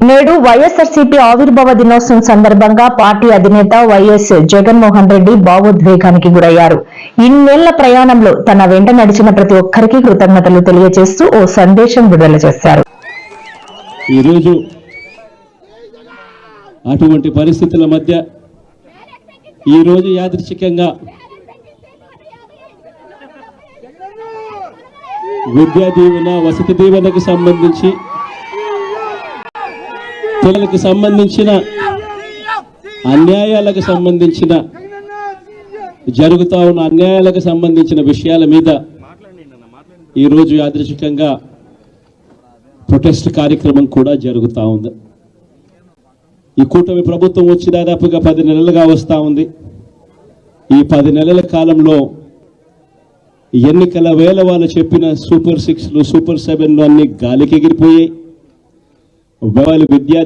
నేడు వైఎస్ఆర్సీపీ ఆవిర్భావ దినోత్సవం సందర్భంగా పార్టీ అధినేత వైఎస్ జగన్మోహన్ రెడ్డి భావోద్వేగానికి గురయ్యారు. ఇన్నేళ్ళ ప్రయాణంలో తన వెంట నడిచిన ప్రతి ఒక్కరికి కృతజ్ఞతలు తెలియజేస్తూ ఓ సందేశం విడుదల చేశారు. ఈరోజు అటువంటి పరిస్థితుల మధ్య ఈరోజు యాదృచ్ఛికంగా విద్యా దీవెన వసతి దీవెనకు సంబంధించి పిల్లలకు సంబంధించిన అన్యాయాలకు సంబంధించిన జరుగుతూ ఉన్న అన్యాయాలకు సంబంధించిన విషయాల మీద ఈరోజు యాదృచ్ఛికంగా ప్రొటెస్ట్ కార్యక్రమం కూడా జరుగుతూ ఉంది. ఈ కూటమి ప్రభుత్వం వచ్చి దాదాపుగా పది నెలలుగా వస్తూ ఉంది. ఈ పది నెలల కాలంలో ఎన్నికల వేల వాళ్ళు చెప్పిన సూపర్ సిక్స్లు సూపర్ సెవెన్లు అన్ని గాలికి ఎగిరిపోయాయి. వాళ్ళు విద్యా